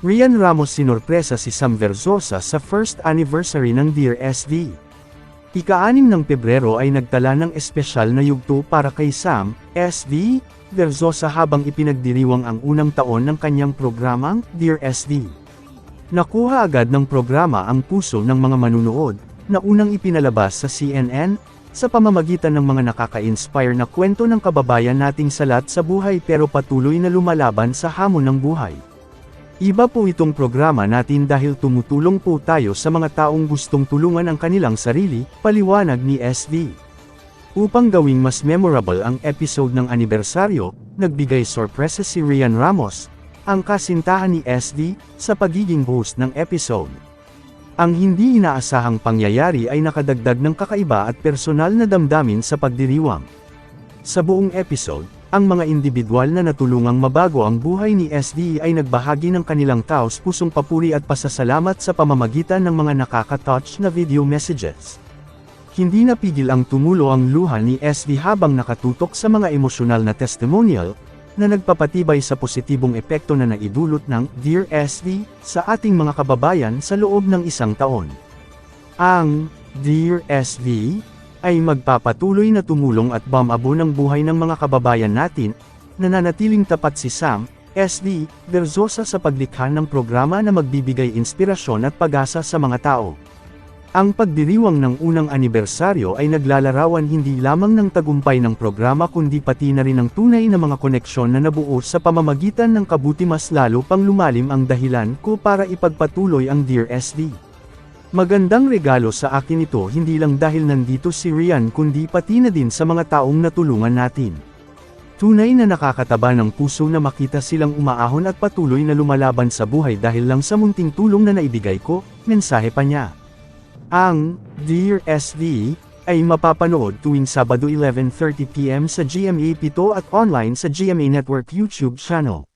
Rian Ramos sinorpresa si Sam Verzosa sa first anniversary ng Dear SV. Ika-anim ng Pebrero ay nagtala ng espesyal na yugto para kay Sam, SV, Verzosa habang ipinagdiriwang ang unang taon ng kanyang programang, Dear SV. Nakuha agad ng programa ang puso ng mga manunood, na unang ipinalabas sa CNN, sa pamamagitan ng mga nakaka-inspire na kwento ng kababayan nating salat sa buhay pero patuloy na lumalaban sa hamon ng buhay. Iba po itong programa natin dahil tumutulong po tayo sa mga taong gustong tulungan ang kanilang sarili, paliwanag ni SV. Upang gawing mas memorable ang episode ng anibersaryo, nagbigay sorpresa si Rian Ramos, ang kasintahan ni SV, sa pagiging host ng episode. Ang hindi inaasahang pangyayari ay nakadagdag ng kakaiba at personal na damdamin sa pagdiriwang. Sa buong episode, ang mga individual na natulungang mabago ang buhay ni SD ay nagbahagi ng kanilang taos pusong papuri at pasasalamat sa pamamagitan ng mga nakaka-touch na video messages. Hindi napigil ang tumulo ang luha ni SV habang nakatutok sa mga emosyonal na testimonial, na nagpapatibay sa positibong epekto na naidulot ng Dear SV sa ating mga kababayan sa loob ng isang taon. Ang Dear SV ay magpapatuloy na tumulong at bumabo ng buhay ng mga kababayan natin, nananatiling tapat si Sam, SV, Verzosa sa paglikha ng programa na magbibigay inspirasyon at pag-asa sa mga tao. Ang pagdiriwang ng unang anibersaryo ay naglalarawan hindi lamang ng tagumpay ng programa kundi pati na rin ng tunay na mga koneksyon na nabuo sa pamamagitan ng kabuti mas lalo pang lumalim ang dahilan ko para ipagpatuloy ang Dear SV. Magandang regalo sa akin ito hindi lang dahil nandito si Rian kundi pati na din sa mga taong natulungan natin. Tunay na nakakataba ng puso na makita silang umaahon at patuloy na lumalaban sa buhay dahil lang sa munting tulong na naibigay ko, mensahe pa niya. Ang Dear SV ay mapapanood tuwing Sabado 11.30pm sa GMA 7 at online sa GMA Network YouTube channel.